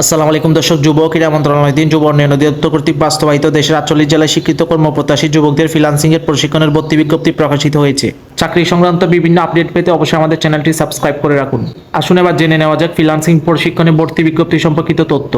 আসসালামু আলাইকুম দর্শক যুব ক্রীড়া মন্ত্রণালয় দিন, যুব উন্নয়ন অধিদপ্তর কর্তৃক বাস্তবায়িত দেশের আটচল্লিশ জেলায় শিক্ষিত কর্মপ্রত্যাশী যুবকদের ফ্রিলান্সিং এর প্রশিক্ষণের ভর্তি বিজ্ঞপ্তি প্রকাশিত হয়েছে। চাকরি সংক্রান্ত বিভিন্ন আপডেট পেতে অবশ্যই আমাদের চ্যানেলটি সাবস্ক্রাইব করে রাখুন। আসুন এবার জেনে নেওয়া যাক ফ্রিলান্সিং প্রশিক্ষণে ভর্তি বিজ্ঞপ্তি সম্পর্কিত তথ্য।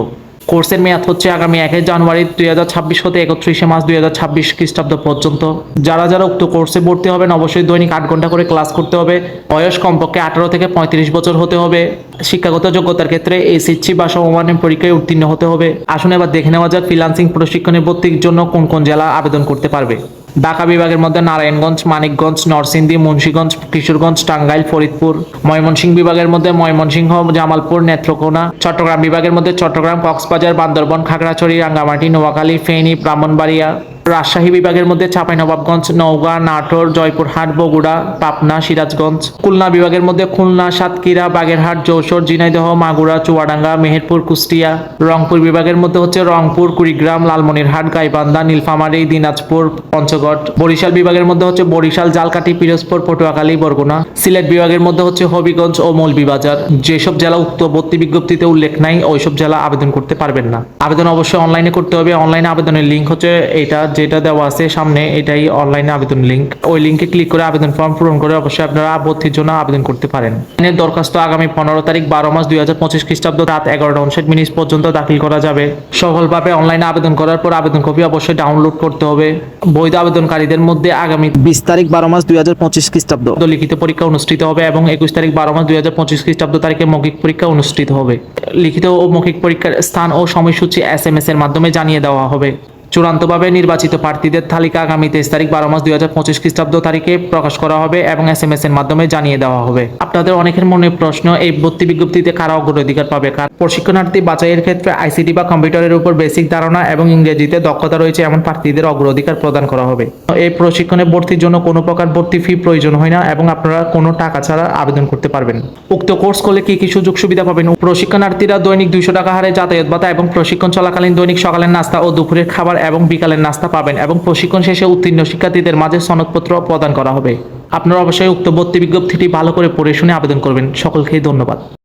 কোর্সের মেয়াদ হচ্ছে আগামী একই জানুয়ারি দুই হাজার ছাব্বিশ হতে একত্রিশে মার্চ দুই হাজার ছাব্বিশ খ্রিস্টাব্দ পর্যন্ত। যারা যারা উক্ত কোর্সে ভর্তি হবেন, অবশ্যই দৈনিক আট ঘণ্টা করে ক্লাস করতে হবে। বয়স কমপক্ষে আঠারো থেকে পঁয়ত্রিশ বছর হতে হবে। শিক্ষাগত যোগ্যতার ক্ষেত্রে এসএসসি বা সমমানের পরীক্ষায় উত্তীর্ণ হতে হবে। আসুন এবার দেখে নেওয়া যাক ফ্রিলান্সিং প্রশিক্ষণের ভর্তির জন্য কোন কোন জেলা আবেদন করতে পারবে। ঢাকা বিভাগের মধ্যে নারায়ণগঞ্জ, মানিকগঞ্জ, নরসিংদী, মুন্সীগঞ্জ, কিশোরগঞ্জ, টাঙ্গাইল, ফরিদপুর, ময়মনসিংহ বিভাগের মধ্যে ময়মনসিংহ, জামালপুর, নেত্রকোনা, চট্টগ্রাম বিভাগের মধ্যে চট্টগ্রাম, কক্সবাজার, বান্দরবন, খাগড়াছড়ি, রাঙ্গামাটি, নোয়াখালী, ফেনী, ব্রাহ্মণবাড়িয়া। রাজশাহী বিভাগের মধ্যে চাঁপাইনবাবগঞ্জ, নওগাঁ, নাটোর, জয়পুরহাট, বগুড়া, পাবনা, সিরাজগঞ্জ, খুলনা বিভাগের মধ্যে খুলনা, সাতক্ষীরা, বাগেরহাট, যশোর, ঝিনাইদহ, মাগুরা, চুয়াডাঙ্গা, মেহেরপুর, কুষ্টিয়া। রংপুর বিভাগের মধ্যে হচ্ছে রংপুর, কুড়িগ্রাম, লালমনিরহাট, গাইবান্ধা, নীলফামারী, দিনাজপুর, পঞ্চগড়। বরিশাল বিভাগের মধ্যে হচ্ছে বরিশাল, জালকাঠি, পিরোজপুর, পটুয়াখালী, বরগুনা। সিলেট বিভাগের মধ্যে হচ্ছে হবিগঞ্জ ও মৌলভীবাজার। যেসব জেলা উক্ত বিজ্ঞপ্তিতে উল্লেখ নাই, ওইসব জেলা আবেদন করতে পারবেন না। আবেদন অবশ্যই অনলাইনে করতে হবে। অনলাইনে আবেদনের লিঙ্ক হচ্ছে এটা যেটা দেওয়া আছে সামনে, এটাই অনলাইনে আবেদন লিঙ্ক ওই লিঙ্কে ক্লিক করে আবেদন ফর্ম পূরণ করে অবশ্যই আপনারা ভর্তির জন্য আবেদন করতে পারেন। এর দরখাস্ত আগামী পনেরো তারিখ বারো মাস দুই হাজার পঁচিশ খ্রিস্টাব্দ রাত এগারোটা উনষাট মিনিট পর্যন্ত দাখিল করা যাবে। সফলভাবে অনলাইনে আবেদন করার পর আবেদন কপি অবশ্যই ডাউনলোড করতে হবে। বৈধ আবেদনকারীদের মধ্যে আগামী বিশ তারিখ বারো মাস দুই হাজার পঁচিশ খ্রিস্টাব্দ লিখিত পরীক্ষা অনুষ্ঠিত হবে এবং একুশ তারিখ বারো মাস দুই হাজার পঁচিশ খ্রিস্টাব্দ তারিখে মৌখিক পরীক্ষা অনুষ্ঠিত হবে। লিখিত ও মৌখিক পরীক্ষার স্থান ও সময়সূচি এস এম এস এর মাধ্যমে জানিয়ে দেওয়া হবে। চূড়ান্তভাবে নির্বাচিত প্রার্থীদের তালিকা আগামী তেইশ তারিখ বারো মাস দুই হাজার পঁচিশ খ্রিস্টাব্দ তারিখে প্রকাশ করা হবে এবং এস এম এস এর মাধ্যমে জানিয়ে দেওয়া হবে। আপনাদের অনেকের মনে প্রশ্ন, এই ভর্তি বিজ্ঞপ্তিতে কারা অগ্রাধিকার পাবে? কার প্রশিক্ষণার্থী বাছাইয়ের ক্ষেত্রে আইসিটি বা কম্পিউটারের উপর বেসিক ধারণা এবং ইংরেজিতে দক্ষতা রয়েছে এমন প্রার্থীদের অগ্রাধিকার প্রদান করা হবে। এই প্রশিক্ষণে ভর্তির জন্য কোনো প্রকার ভর্তি ফি প্রয়োজন হয় না এবং আপনারা কোনো টাকা ছাড়া আবেদন করতে পারবেন। উক্ত কোর্স করলে কি কি সুযোগ সুবিধা পাবেন? প্রশিক্ষণার্থীরা দৈনিক দুইশো টাকা হারে যাতায়াত ভাতা এবং প্রশিক্ষণ চলাকালীন দৈনিক সকালের নাস্তা ও দুপুরের খাবার এবং বিকালের নাস্তা পাবেন এবং প্রশিক্ষণ শেষে উত্তীর্ণ শিক্ষার্থীদের মাঝে সনদপত্র প্রদান করা হবে। আপনারা অবশ্যই উক্ত ভর্তি বিজ্ঞপ্তিটি ভালো করে পড়ে শুনে আবেদন করবেন। সকলকেই ধন্যবাদ।